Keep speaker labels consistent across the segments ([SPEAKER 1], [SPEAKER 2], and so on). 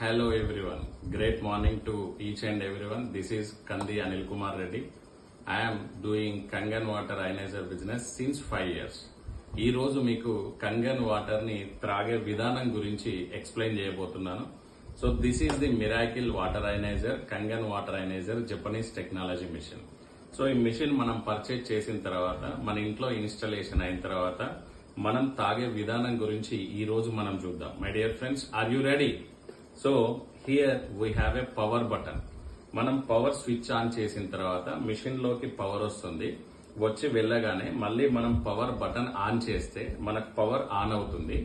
[SPEAKER 1] Hello everyone great morning to each and everyone this is Kandi Anil Kumar Reddy I'm doing Kangen water ioniser business since five years ఈ రోజు మీకు Kangen వాటర్ని త్రాగే విధానం గురించి explain చేయబోతున్నాను. So this is the miracle water ioniser Kangen water ioniser Japanese technology machine so ఈ machine మనం purchase చేసిన తర్వాత మన ఇంట్లో ఇన్స్టాలేషన్ అయిన తర్వాత మనం తాగే విధానం గురించి ఈ రోజు మనం చూద్దాం. My dear friends are you ready so here we have a power button మనం పవర్ స్విచ్ ఆన్ చేసిన తర్వాత మిషన్లోకి పవర్ వస్తుంది. వచ్చి వెళ్ళగానే మళ్ళీ మనం పవర్ బటన్ ఆన్ చేస్తే మనకు పవర్ ఆన్ అవుతుంది.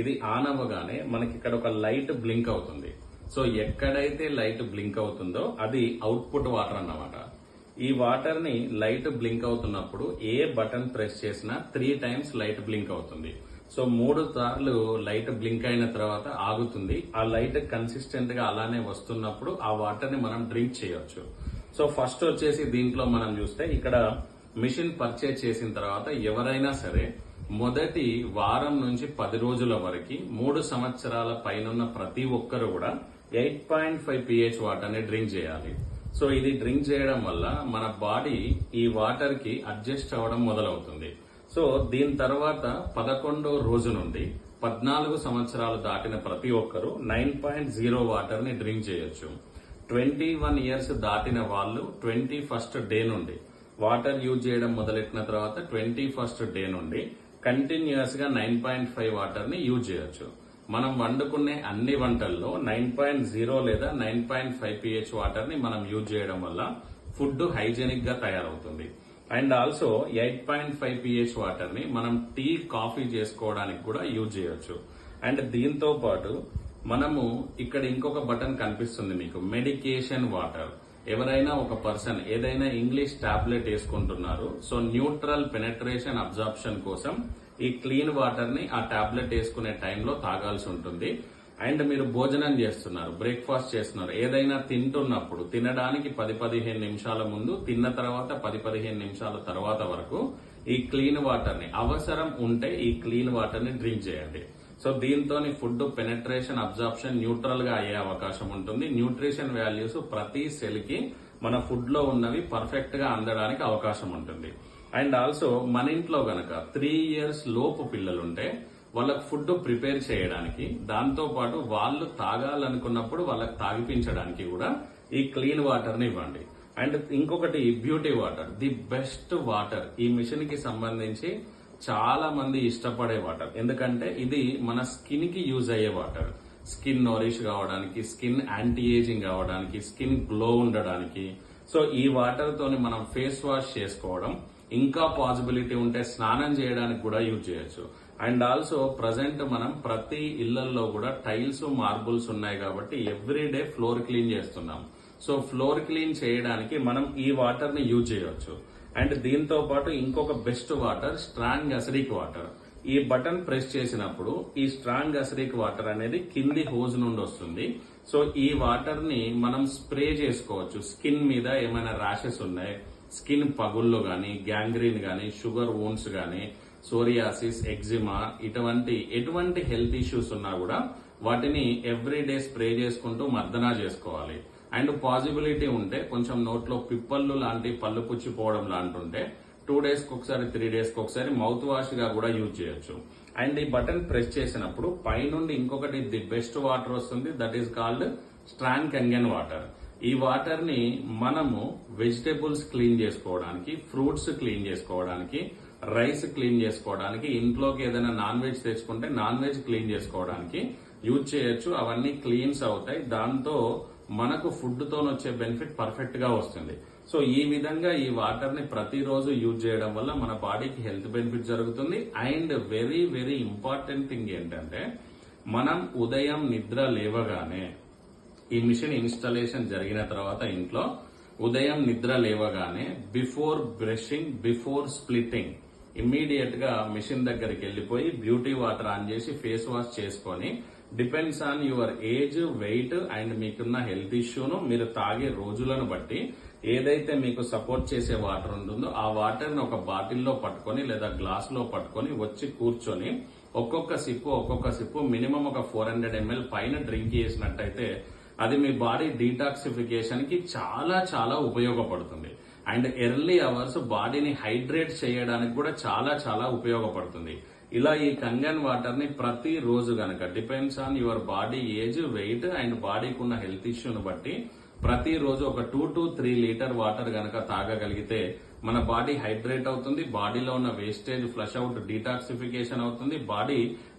[SPEAKER 1] ఇది ఆన్ అవ్వగానే మనకి ఇక్కడ ఒక లైట్ బ్లింక్ అవుతుంది. సో ఎక్కడైతే లైట్ బ్లింక్ అవుతుందో అది అవుట్పుట్ వాటర్ అన్నమాట. ఈ వాటర్ని లైట్ బ్లింక్ అవుతున్నప్పుడు ఏ బటన్ ప్రెస్ చేసినా త్రీ టైమ్స్ లైట్ బ్లింక్ అవుతుంది. సో మూడు సార్లు లైట్ బ్లింక్ అయిన తర్వాత ఆగుతుంది. ఆ లైట్ కన్సిస్టెంట్గా అలానే వస్తున్నప్పుడు ఆ వాటర్ని మనం డ్రింక్ చేయొచ్చు. సో ఫస్ట్ వచ్చేసి దీంట్లో మనం చూస్తే ఇక్కడ మిషన్ పర్చేజ్ చేసిన తర్వాత ఎవరైనా సరే మొదటి వారం నుంచి పది రోజుల వరకు మూడు సంవత్సరాల పైనున్న ప్రతి ఒక్కరు కూడా ఎయిట్ పాయింట్ ఫైవ్ పిహెచ్ వాటర్ని డ్రింక్ చేయాలి. సో ఇది డ్రింక్ చేయడం వల్ల మన బాడీ ఈ వాటర్కి అడ్జస్ట్ అవ్వడం మొదలవుతుంది. సో దీని తర్వాత పదకొండో రోజు నుండి పద్నాలుగు సంవత్సరాలు దాటిన ప్రతి ఒక్కరు నైన్ పాయింట్ జీరో వాటర్ని డ్రింక్ చేయొచ్చు. ట్వంటీ వన్ ఇయర్స్ దాటిన వాళ్ళు ట్వంటీ ఫస్ట్ డే నుండి వాటర్ యూజ్ చేయడం మొదలెట్టిన తర్వాత ట్వంటీ ఫస్ట్ డే నుండి కంటిన్యూస్గా నైన్ పాయింట్ ఫైవ్ వాటర్ని యూజ్ చేయొచ్చు. మనం వండుకునే అన్ని వంటల్లో నైన్ పాయింట్ జీరో లేదా నైన్ పాయింట్ ఫైవ్ పిహెచ్ వాటర్ని మనం యూజ్ చేయడం వల్ల ఫుడ్ హైజెనిక్గా తయారవుతుంది. And also eight point five pH వాటర్ని మనం టీ కాఫీ చేసుకోవడానికి కూడా యూజ్ చేయొచ్చు. అండ్ దీంతో పాటు మనము ఇక్కడ ఇంకొక బటన్ కనిపిస్తుంది మీకు మెడికేషన్ వాటర్. ఎవరైనా ఒక పర్సన్ ఏదైనా ఇంగ్లీష్ టాబ్లెట్ వేసుకుంటున్నారు సో న్యూట్రల్ పెనట్రేషన్ అబ్జార్ప్షన్ కోసం ఈ క్లీన్ వాటర్ని ఆ టాబ్లెట్ వేసుకునే టైంలో తాగాల్సి ఉంటుంది. అండ్ మీరు భోజనం చేస్తున్నారు బ్రేక్ఫాస్ట్ చేస్తున్నారు. ఏదైనా తింటున్నప్పుడు తినడానికి పది పదిహేను నిమిషాల ముందు తిన్న తర్వాత పది పదిహేను నిమిషాల తర్వాత వరకు ఈ క్లీన్ వాటర్ని అవసరం ఉంటే ఈ క్లీన్ వాటర్ని డ్రింక్ చేయండి. సో దీంతో ఫుడ్ పెనట్రేషన్ అబ్జార్ప్షన్ న్యూట్రల్గా అయ్యే అవకాశం ఉంటుంది. న్యూట్రిషన్ వాల్యూస్ ప్రతి సెల్కి మన ఫుడ్లో ఉన్నవి పర్ఫెక్ట్గా అందడానికి అవకాశం ఉంటుంది. అండ్ ఆల్సో మన ఇంట్లో గనక త్రీ ఇయర్స్ లోపు పిల్లలుంటే వాళ్ళకి ఫుడ్ ప్రిపేర్ చేయడానికి దాంతో పాటు వాళ్ళు తాగాలనుకున్నప్పుడు వాళ్ళకి తాగిపించడానికి కూడా ఈ క్లీన్ వాటర్ని ఇవ్వండి. అండ్ ఇంకొకటి beauty water. The best water. ఈ మిషన్కి సంబంధించి చాలా మంది ఇష్టపడే వాటర్. ఎందుకంటే ఇది మన స్కిన్కి యూజ్ అయ్యే వాటర్. స్కిన్ నోరిష్ కావడానికి స్కిన్ యాంటీ ఏజింగ్ కావడానికి స్కిన్ గ్లో ఉండడానికి. సో ఈ వాటర్ తోని మనం ఫేస్ వాష్ చేసుకోవడం ఇంకా పాసిబిలిటీ ఉంటే స్నానం చేయడానికి కూడా యూజ్ చేయొచ్చు. అండ్ ఆల్సో ప్రజెంట్ మనం ప్రతి ఇళ్ళలో కూడా టైల్స్ మార్బుల్స్ ఉన్నాయి కాబట్టి ఎవ్రీ డే ఫ్లోర్ క్లీన్ చేస్తున్నాం. సో ఫ్లోర్ క్లీన్ చేయడానికి మనం ఈ వాటర్ని యూజ్ చేయవచ్చు అండ్ దీంతో పాటు ఇంకొక best water strong acidic water. ఈ బటన్ ప్రెస్ చేసినప్పుడు ఈ స్ట్రాంగ్ అసరిక్ వాటర్ అనేది కింది హోజ్ నుండి వస్తుంది. సో ఈ వాటర్ని మనం స్ప్రే చేసుకోవచ్చు. స్కిన్ మీద ఏమైనా ర్యాషెస్ ఉన్నాయి స్కిన్ పగుళ్ళు కానీ గ్యాంగ్రీన్ కానీ షుగర్ ఓన్స్ కానీ సోరియాసిస్ ఎగ్జిమా ఇటువంటి ఎటువంటి హెల్త్ ఇష్యూస్ ఉన్నా కూడా వాటిని ఎవ్రీ డే స్ప్రే చేసుకుంటూ మర్దనా చేసుకోవాలి. అండ్ పాసిబిలిటీ ఉంటే కొంచెం నోట్లో పిప్పళ్ళు లాంటి పళ్ళు పుచ్చిపోవడం లాంటి ఉంటే టూ డేస్కి ఒకసారి త్రీ డేస్కి ఒకసారి మౌత్ వాష్గా కూడా యూజ్ చేయొచ్చు. అండ్ ఈ బటన్ ప్రెస్ చేసినప్పుడు పైనుండి ఇంకొకటి ది బెస్ట్ వాటర్ వస్తుంది that is called strong Kangen water. ఈ వాటర్ని మనము వెజిటేబుల్స్ క్లీన్ చేసుకోవడానికి ఫ్రూట్స్ క్లీన్ చేసుకోవడానికి రైస్ క్లీన్ చేసుకోవడానికి ఇంట్లోకి ఏదైనా నాన్ వెజ్ తెచ్చుకుంటే నాన్ వెజ్ క్లీన్ చేసుకోవడానికి యూజ్ చేయొచ్చు. అవన్నీ క్లీన్స్ అవుతాయి. దాంతో మనకు ఫుడ్తో వచ్చే బెనిఫిట్ పర్ఫెక్ట్గా వస్తుంది. సో ఈ విధంగా ఈ వాటర్ని ప్రతిరోజు యూజ్ చేయడం వల్ల మన బాడీకి హెల్త్ బెనిఫిట్ జరుగుతుంది. And very very important thing ఏంటంటే మనం ఉదయం నిద్ర లేవగానే ఈ మిషన్ ఇన్స్టాలేషన్ జరిగిన తర్వాత ఇంట్లో ఉదయం నిద్ర లేవగానే బిఫోర్ బ్రషింగ్ బిఫోర్ స్ప్లిట్టింగ్ ఇమ్మీడియట్గా మిషన్ దగ్గరికి వెళ్ళిపోయి బ్యూటీ వాటర్ ఆన్ చేసి ఫేస్ వాష్ చేసుకొని depends on your age weight and మీకున్న హెల్త్ ఇష్యూను మీరు తాగే రోజులను బట్టి ఏదైతే మీకు సపోర్ట్ చేసే వాటర్ ఉంటుందో ఆ వాటర్ని ఒక బాటిల్లో పట్టుకొని లేదా గ్లాస్లో పట్టుకొని వచ్చి కూర్చొని ఒక్కొక్క సిప్పు ఒక్కొక్క సిప్పు మినిమం ఒక ఫోర్ హండ్రెడ్ ఎంఎల్ పైన డ్రింక్ చేసినట్టయితే అది మీ బాడీ డీటాక్సిఫికేషన్కి చాలా చాలా ఉపయోగపడుతుంది. అండ్ ఎర్లీ అవర్స్ బాడీని హైడ్రేట్ చేయడానికి కూడా చాలా చాలా ఉపయోగపడుతుంది. ఇలా ఈ కంగన్ వాటర్ని ప్రతి రోజు గనక depends on your body age weight and బాడీకి ఉన్న హెల్త్ ఇష్యూని బట్టి ప్రతిరోజు ఒక two to three litre water గనక తాగగలిగితే మన బాడీ హైడ్రేట్ అవుతుంది. బాడీలో ఉన్న వేస్టేజ్ ఫ్లష్ అవుట్ డీటాక్సిఫికేషన్ అవుతుంది. బాడీ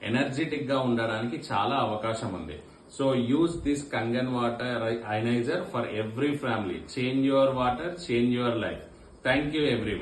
[SPEAKER 1] ఎనర్జెటిక్గా ఉండడానికి చాలా అవకాశం ఉంది. So use this Kangan water ionizer for every family. Change your water, change your life. Thank you everyone.